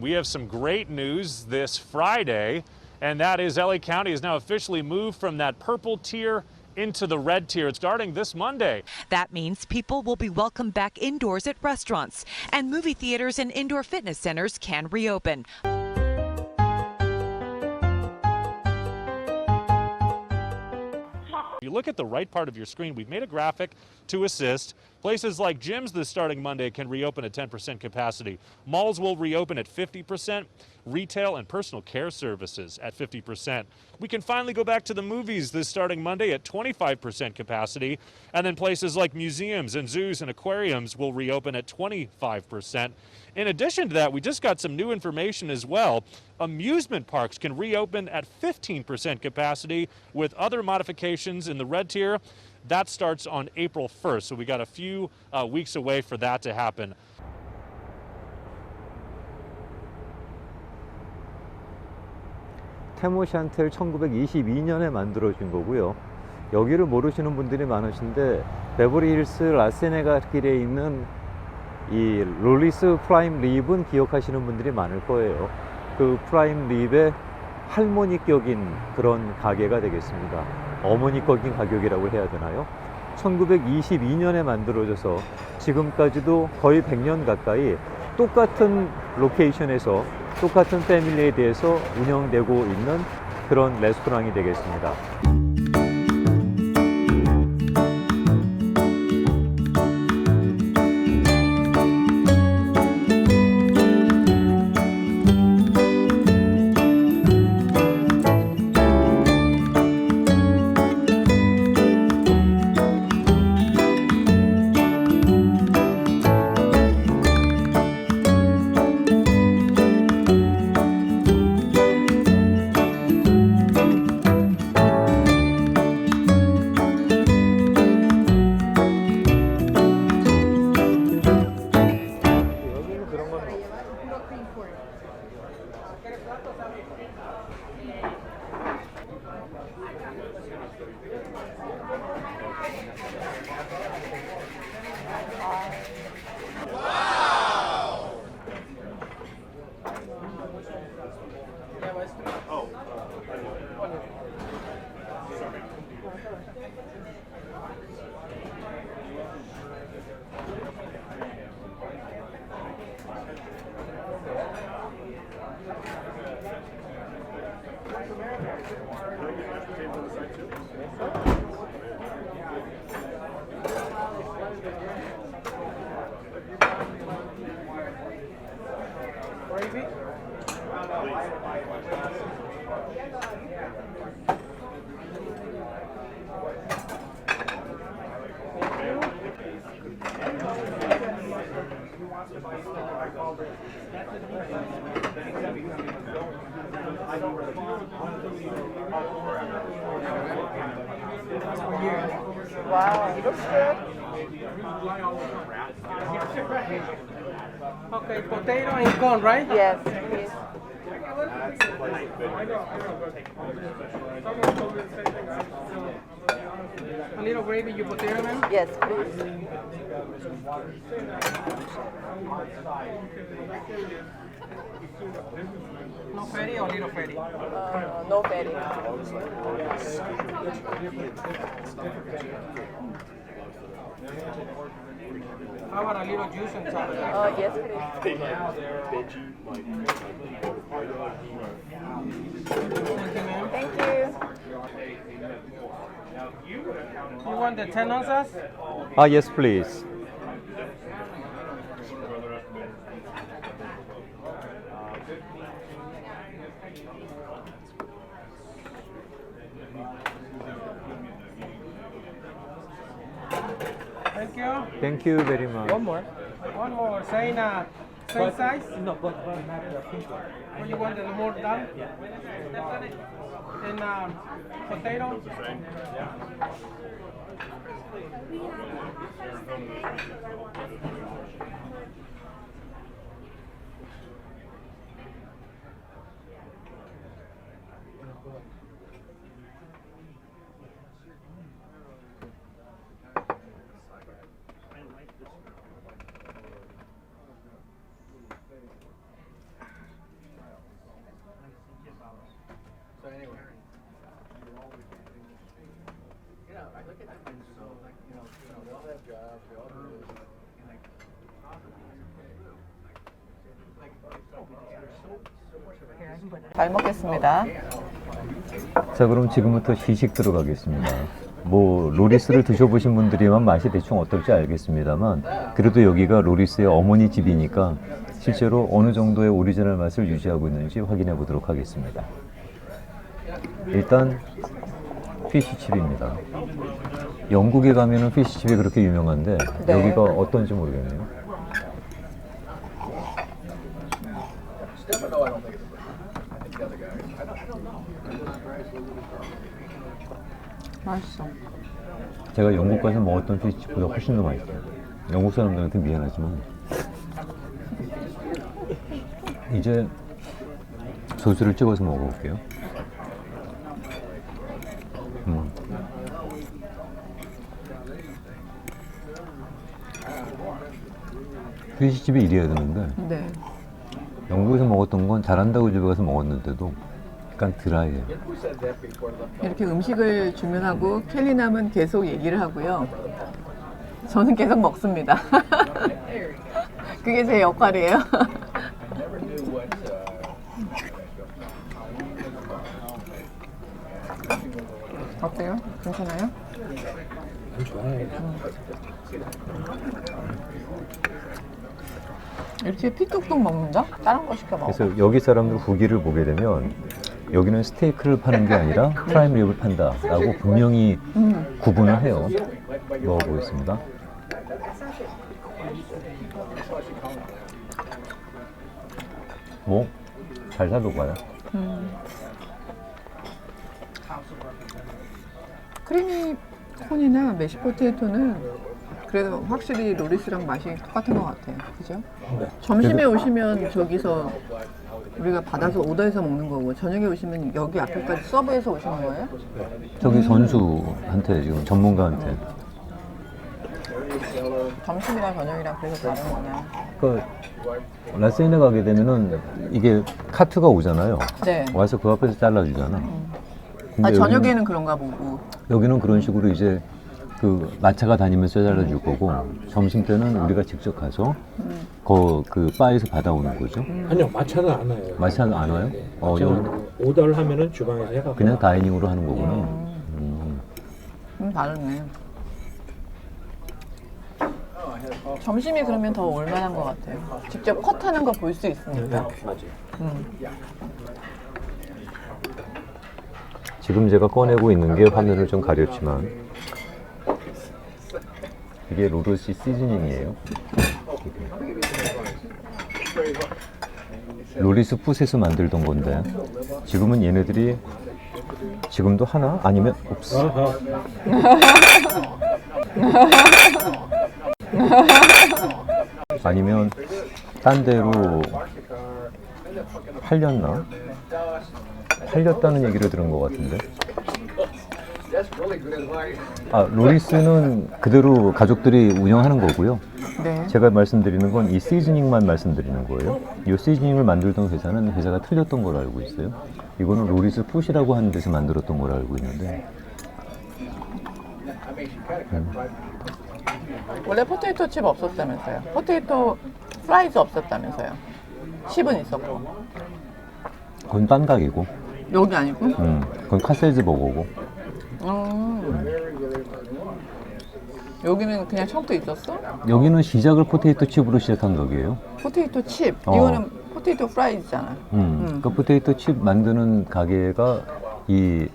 We have some great news this Friday, and that is LA County has now officially moved from that purple tier into the red tier It's starting this Monday. That means people will be welcomed back indoors at restaurants, and movie theaters and indoor fitness centers can reopen. If you look at the right part of your screen, we've made a graphic to assist. Places like gyms this starting Monday can reopen at 10% capacity. Malls will reopen at 50%. Retail and personal care services at 50%. We can finally go back to the movies this starting Monday at 25% capacity. And then places like museums and zoos and aquariums will reopen at 25%. In addition to that, we just got some new information as well. Amusement parks can reopen at 15% capacity with other modifications in the red tier. That starts on April 1st, so we got a few uh, weeks away for that to happen. 테모 샨텔 1922년에 만들어진 거고요. 여기를 모르시는 분들이 많으신데 베버리 힐스 라세네가 길에 있는 이 롤리스 프라임 립은 기억하시는 분들이 많을 거예요. 그 프라임 립의 할머니격인 그런 가게가 되겠습니다. 어머니격인 가격이라고 해야 되나요? 1922년에 만들어져서 지금까지도 거의 100년 가까이 똑같은 로케이션에서 똑같은 패밀리에 대해서 운영되고 있는 그런 레스토랑이 되겠습니다. important. Okay, potato and corn, right? Yes. A little gravy, you potato, man? Yes, please. No fatty or little fatty? Uh, no fatty. How about a little juice and top? Uh, yes, please. Thank you, ma'am. Thank you. You want the 10 ounces? 아, yes, please. Thank you. Thank you very much. One more. One more. Same, uh, same but, size? No, but, but not the pink one. You want the more done? Yeah. And um, potato? Yeah. 잘 먹겠습니다. 자 그럼 지금부터 시식 들어가겠습니다. 뭐 로리스를 드셔보신 분들이면 맛이 대충 어떨지 알겠습니다만 그래도 여기가 로리스의 어머니 집이니까 실제로 어느 정도의 오리지널 맛을 유지하고 있는지 확인해 보도록 하겠습니다. 일단 피시칩입니다. 영국에 가면은 피시칩이 그렇게 유명한데 네. 여기가 어떤지 모르겠네요. 맛있어. 제가 영국 가서 먹었던 피시칩보다 훨씬 더 맛있어요. 영국 사람들한테 미안하지만 이제 소스를 찍어서 먹어볼게요. 음. 피시칩이 이래야 되는데 네. 영국에서 먹었던 건 잘한다고 집에 가서 먹었는데도 약간 드라이해요. 이렇게 음식을 주문하고 켈리남은 계속 얘기를 하고요. 저는 계속 먹습니다. 그게 제 역할이에요. 어때요? 괜찮아요? 음. 이렇게 피뚝뚝 먹는다? 다른 거 시켜 먹어. 그래서 여기 사람들 후기를 보게 되면 여기는 스테이크를 파는 게 아니라 프라임 립을 판다라고 분명히 음. 구분을 해요. 먹어보겠습니다. 뭐? 잘 살아봐요. 크리미 콘이나 메시 포테이토는 그래도 확실히 로리스랑 맛이 똑같은 것 같아요. 그죠? 점심에 오시면 저기서 우리가 받아서 오더해서 먹는 거고 저녁에 오시면 여기 앞에까지 서브해서 오시는 거예요? 저기 선수한테 지금 전문가한테 점심이랑 저녁이랑 그래서 다른 거냐? 그 라세인에 가게 되면은 이게 카트가 오잖아요. 네. 와서 그 앞에서 잘라주잖아. 근데 아, 여기는- 저녁에는 그런가 보고. 여기는 그런 식으로 이제 그 마차가 다니면서 잘라줄 거고 점심 때는 우리가 직접 가서 거 그 바에서 받아오는 거죠. 아니요 마차는 안 와요. 마차 안 와요? 어, 마차는 오더를 하면은 주방에서 해가 그냥 다이닝으로 하는 거구나. 음. 음, 다르네. 점심이 그러면 더 올만한 것 같아요. 직접 컷하는 거 볼 수 있으니까. 맞아요. 음. 지금 제가 꺼내고 있는 게 화면을 좀 가렸지만 이게 로르시 시즈닝이에요. 로리스 풋에서 만들던 건데 지금은 얘네들이 지금도 하나 아니면 없어. 아니면 딴 데로 팔렸나? 팔렸다는 얘기를 들은 것 같은데. 아, 로리스는 그대로 가족들이 운영하는 거고요. 네. 제가 말씀드리는 건 이 시즈닝만 말씀드리는 거예요. 이 시즈닝을 만들던 회사는 회사가 틀렸던 걸로 알고 있어요. 이거는 로리스 푸시라고 하는 데서 만들었던 걸로 알고 있는데 원래 포테이토 칩 없었다면서요. 포테이토 프라이즈 없었다면서요. 칩은 있었고. 그건 딴 가게고, 여기 아니고? 음, 그건 카셀즈 버거고. 음. 여기는 그냥 처음부터 있었어? 여기는 시작을 포테이토 칩으로 시작한 가게예요. 포테이토 칩. 어. 이거는 포테이토 프라이즈잖아. 음, 그 포테이토 칩 만드는 가게가 이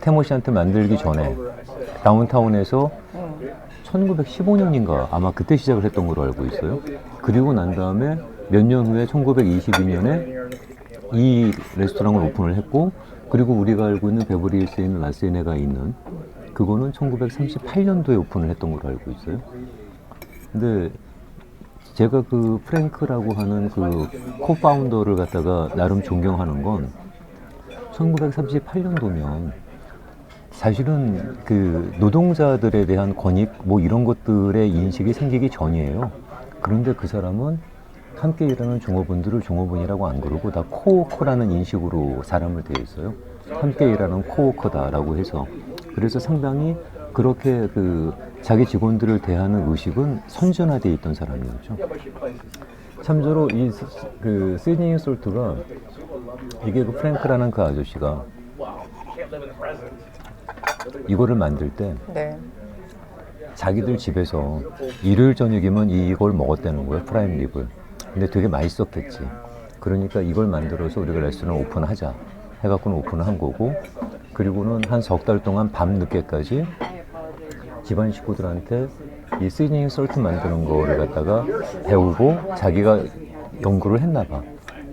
태모 씨한테 만들기 전에 다운타운에서 음. 1915년인가 아마 그때 시작을 했던 걸로 알고 있어요. 그리고 난 다음에 몇 년 후에 1922년에 이 레스토랑을 오픈을 했고 그리고 우리가 알고 있는 베버리 힐스에 있는 라세네가 있는 그거는 1938년도에 오픈을 했던 걸로 알고 있어요. 근데 제가 그 프랭크라고 하는 그 코파운더를 갖다가 나름 존경하는 건 1938년도면 사실은 그 노동자들에 대한 권익 뭐 이런 것들의 인식이 생기기 전이에요. 그런데 그 사람은 함께 일하는 종업원들을 종업원이라고 안 그러고 다 코워커라는 인식으로 사람을 대했어요. 함께 일하는 코워커다라고 해서 그래서 상당히 그렇게 그 자기 직원들을 대하는 의식은 선전화되어 있던 사람이었죠. 참조로 이그 시드닝 솔트가 이게 그 프랭크라는 그 아저씨가 이거를 만들 때 네. 자기들 집에서 일요일 저녁이면 이걸 먹었다는 거예요 프라임 립을 근데 되게 맛있었겠지. 그러니까 이걸 만들어서 우리가 레스토랑 오픈하자 해갖고는 오픈을 한 거고 그리고는 한 석 달 동안 밤 늦게까지 집안 식구들한테 이 시즈닝 솔트 만드는 거를 갖다가 배우고 자기가 연구를 했나 봐.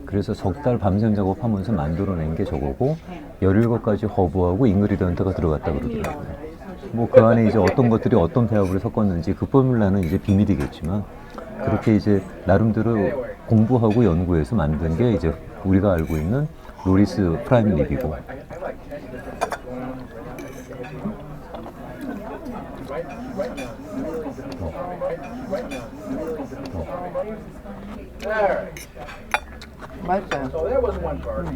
그래서 석 달 밤샘 작업하면서 만들어낸 게 저거고 17가지 허브하고 잉그리던트가 들어갔다 그러더라고요. 뭐 그 안에 이제 어떤 것들이 어떤 배합을 섞었는지 그 포뮬라는 이제 비밀이겠지만 그렇게 이제 나름대로 공부하고 연구해서 만든 게 이제 우리가 알고 있는 로리스 프라임 립이고 맛있어요.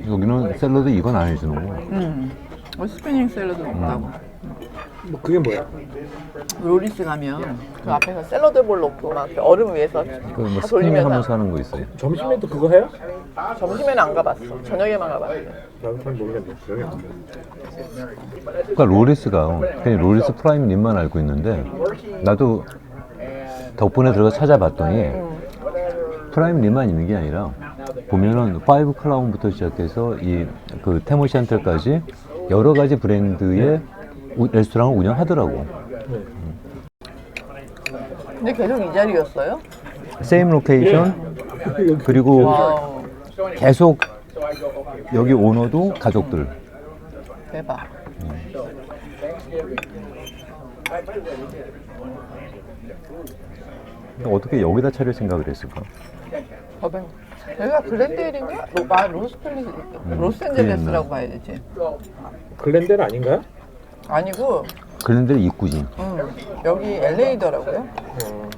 여기는 샐러드 이건 안 해주는 거 음. 어, 스피닝 샐러드 있다고. 뭐 그게 뭐야? 로리스 가면 그 앞에서 샐러드 볼 놓고 막 이렇게 얼음 위에서 그뭐 다 스피닝 돌리면서 하면서 하는 거 있어요 점심에도 그거 해요? 점심에는 안 가봤어. 저녁에만 가봤어요. 나도 잘 모르겠네. 기억이 안 나. 그러니까 로리스가 그냥 로리스 프라임 립만 알고 있는데 나도 덕분에 들어가 찾아봤더니 프라임 립만 있는 게 아니라 보면은 파이브 클라운부터 시작해서 이 그 테모샨텔까지 여러 가지 브랜드의 우- 레스토랑을 운영하더라고. 근데 계속 이 자리였어요? 세임 로케이션 그리고 와우. 계속 여기 오너도 가족들. 대박. 어떻게 여기다 차릴 생각을 했을까? 버벤. 여기가 글렌데일인가? 로, 아, 로스펠리, 로스앤젤레스라고 봐야 되지. 글렌델 아닌가요? 아니고, 그런데 입구지. 음, 여기 LA더라고요. 어.